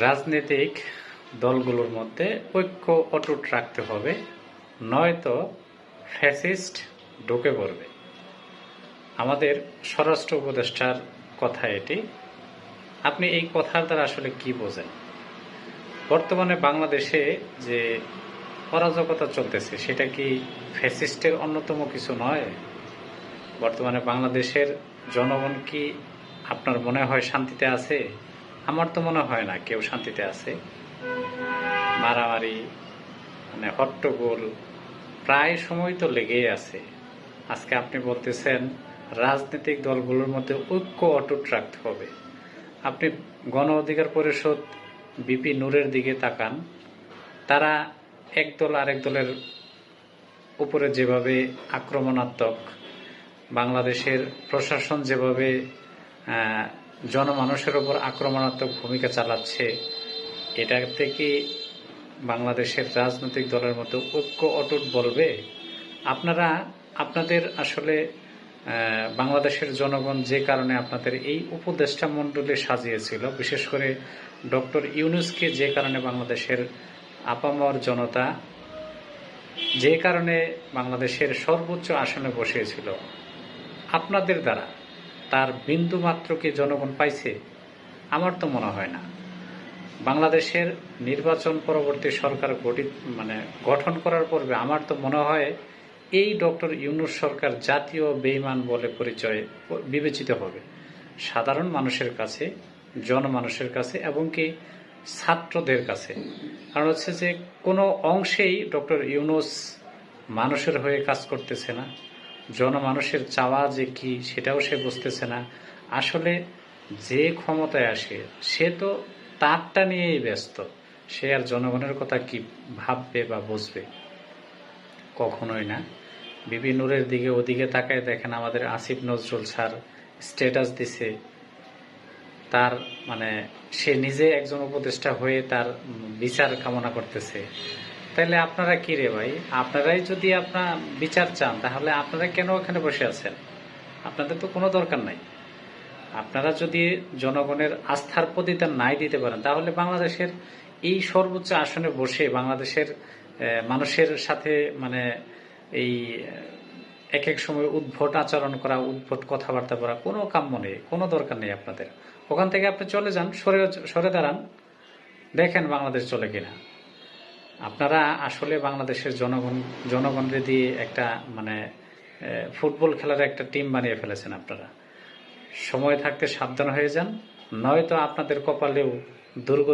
রাজনৈতিক দলগুলোর মধ্যে ঐক্য অটুট রাখতে হবে, নয়তো ফ্যাসিস্ট ঢুকে পড়বে। আমাদের স্বরাষ্ট্র উপদেষ্টার কথা এটি। আপনি এই কথার দ্বারা আসলে কি বোঝেন? বর্তমানে বাংলাদেশে যে অরাজকতা চলতেছে, সেটা কি ফ্যাসিস্টের অন্যতম কিছু নয়? বর্তমানে বাংলাদেশের জনগণ কি আপনার মনে হয় শান্তিতে আছে? আমার তো মনে হয় না কেউ শান্তিতে আছে। মারামারি মানে হট্টগোল, প্রায় সময় তো লেগেই আছে। আজকে আপনি বলতেছেন, রাজনৈতিক দলগুলোর মধ্যে ঐক্য অটুট রাখতে হবে। আপনি গণ অধিকার পরিষদ, বিপি নূরের দিকে তাকান। তারা এক দল আরেক দলের উপরে যেভাবে আক্রমণাত্মক, বাংলাদেশের প্রশাসন যেভাবে জনমানুষের ওপর আক্রমণাত্মক ভূমিকা চালাচ্ছে এটা থেকে বাংলাদেশের রাজনৈতিক দলের মতো ঐক্য অটুট বলবে? আপনারা, আপনাদের আসলে বাংলাদেশের জনগণ যে কারণে আপনাদের এই উপদেষ্টা মণ্ডলী সাজিয়েছিল, বিশেষ করে ডক্টর ইউনুসকে যে কারণে বাংলাদেশের আপামর জনতা, যে কারণে বাংলাদেশের সর্বোচ্চ আসনে বসিয়েছিল, আপনাদের দ্বারা তার বিন্দু মাত্র কি জনগণ পাইছে? আমার তো মনে হয় না। বাংলাদেশের নির্বাচন পরবর্তী সরকার গঠিত মানে গঠন করার পূর্বে আমার তো মনে হয় এই ডক্টর ইউনুস সরকার জাতীয় বেইমান বলে পরিচয় বিবেচিত হবে। সাধারণ মানুষের কাছে, জনমানুষের কাছে এবং কি ছাত্রদের কাছে। কারণ হচ্ছে যে কোনো অংশেই ডক্টর ইউনুস মানুষের হয়ে কাজ করতেছে না। জনমানুষের চাওয়া যে কি, সেটাও সে বুঝতেছে না। আসলে যে ক্ষমতায় আসে, সে তো তারটা নিয়েই ব্যস্ত। সে আর জনগণের কথা কি ভাববে বা বুঝবে? কখনোই না। বিবি নূরের দিকে ওদিকে তাকায় দেখেন আমাদের আসিফ নজরুল স্যার স্ট্যাটাস দিছে। তার মানে সে নিজে একজন উপদেষ্টা হয়ে তার বিচার কামনা করতেছে। তাহলে আপনারা কি রে ভাই? আপনারাই যদি আপনার বিচার চান, তাহলে আপনারা কেন ওখানে বসে আছেন? আপনাদের তো কোনো দরকার নাই। আপনারা যদি জনগণের আস্থার প্রতিদান নাই দিতে পারেন, তাহলে বাংলাদেশের এই সর্বোচ্চ আসনে বসে বাংলাদেশের মানুষের সাথে মানে এই এক এক সময় উদ্ভট আচরণ করা, উদ্ভট কথাবার্তা বলা কোনো কাম্য নেই, কোনো দরকার নেই আপনাদের। ওখান থেকে আপনি চলে যান, সরে সরে দাঁড়ান, দেখেন বাংলাদেশ চলে কিনা। আপনারা আসলে বাংলাদেশের জনগণ জনগণকে দিয়ে একটা মানে ফুটবল খেলার একটা টিম বানিয়ে ফেলেছেন আপনারা, সময় থাকতে সাবধান হয়ে যান, নয়তো আপনাদের কপালেও দুর্গ